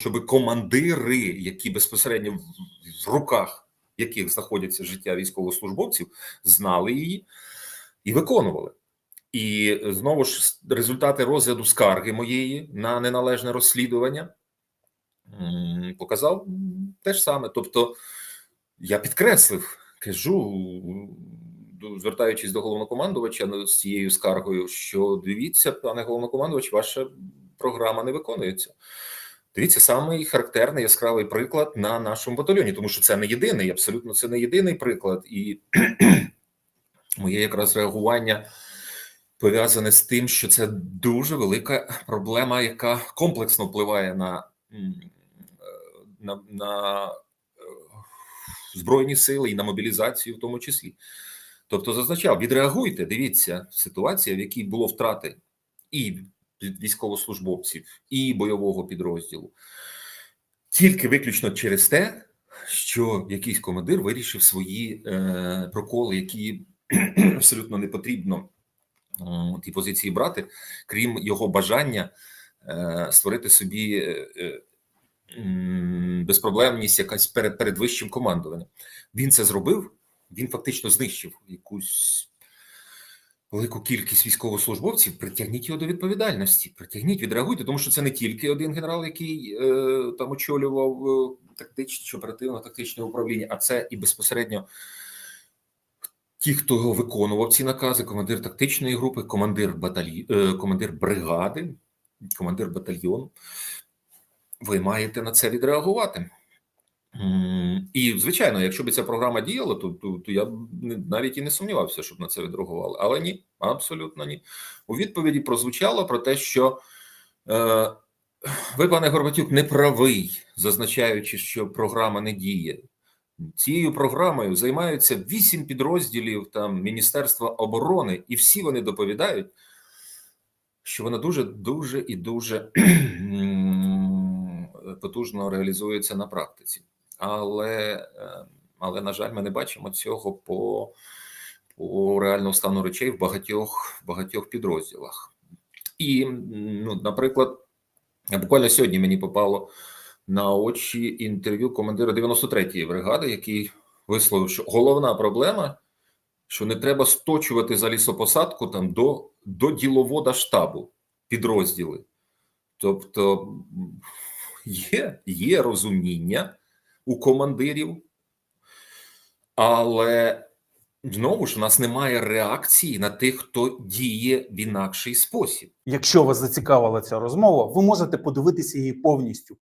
щоб командири, які безпосередньо в- руках яких знаходяться життя військовослужбовців, знали її і виконували. І е, знову ж результати розгляду скарги моєї на неналежне розслідування показав те ж саме. Тобто, я підкреслив, кажу, звертаючись до головнокомандувача ну, з цією скаргою, що дивіться, пане головнокомандувач, ваша програма не виконується. Дивіться, самий характерний яскравий приклад на нашому батальйоні, тому що це не єдиний, абсолютно це не єдиний приклад. І моє якраз реагування пов'язане з тим, що це дуже велика проблема, яка комплексно впливає на, е, на, на е, збройні сили і на мобілізацію, в тому числі. Тобто, зазначав, відреагуйте, дивіться, ситуація, в якій було втрати і військовослужбовців, і бойового підрозділу, тільки виключно через те, що якийсь командир вирішив свої е, проколи, які абсолютно не потрібно м, ті позиції брати, крім його бажання е, створити собі е, е, безпроблемність якась перед, перед вищим командуванням. Він це зробив, він фактично знищив якусь велику кількість військовослужбовців. Притягніть його до відповідальності, притягніть, відреагуйте, тому що це не тільки один генерал, який е, там очолював е, тактичне чи оперативно-тактичне управління, а це і безпосередньо ті, хто виконував ці накази, командир тактичної групи, командир батальй... е, командир бригади, командир батальйону. Ви маєте на це відреагувати. І, звичайно, якщо б ця програма діяла, то, то, то я б навіть і не сумнівався, щоб на це відреагували. Але ні, абсолютно ні. У відповіді прозвучало про те, що е, ви, пане Горбатюк, не правий, зазначаючи, що програма не діє. Цією програмою займаються вісім підрозділів там Міністерства оборони, і всі вони доповідають, що вона дуже, дуже і дуже потужно реалізується на практиці. Але, е, але на жаль, ми не бачимо цього по, по реальному стану речей в багатьох, багатьох підрозділах. І, ну, наприклад, буквально сьогодні мені попало на очі інтерв'ю командира 93-ї бригади, який висловив, що головна проблема, що не треба сточувати за лісопосадку там до, до діловода штабу підрозділи. Тобто є, є розуміння у командирів, але знову ж у нас немає реакції на тих, хто діє в інакший спосіб. Якщо вас зацікавила ця розмова, ви можете подивитися її повністю.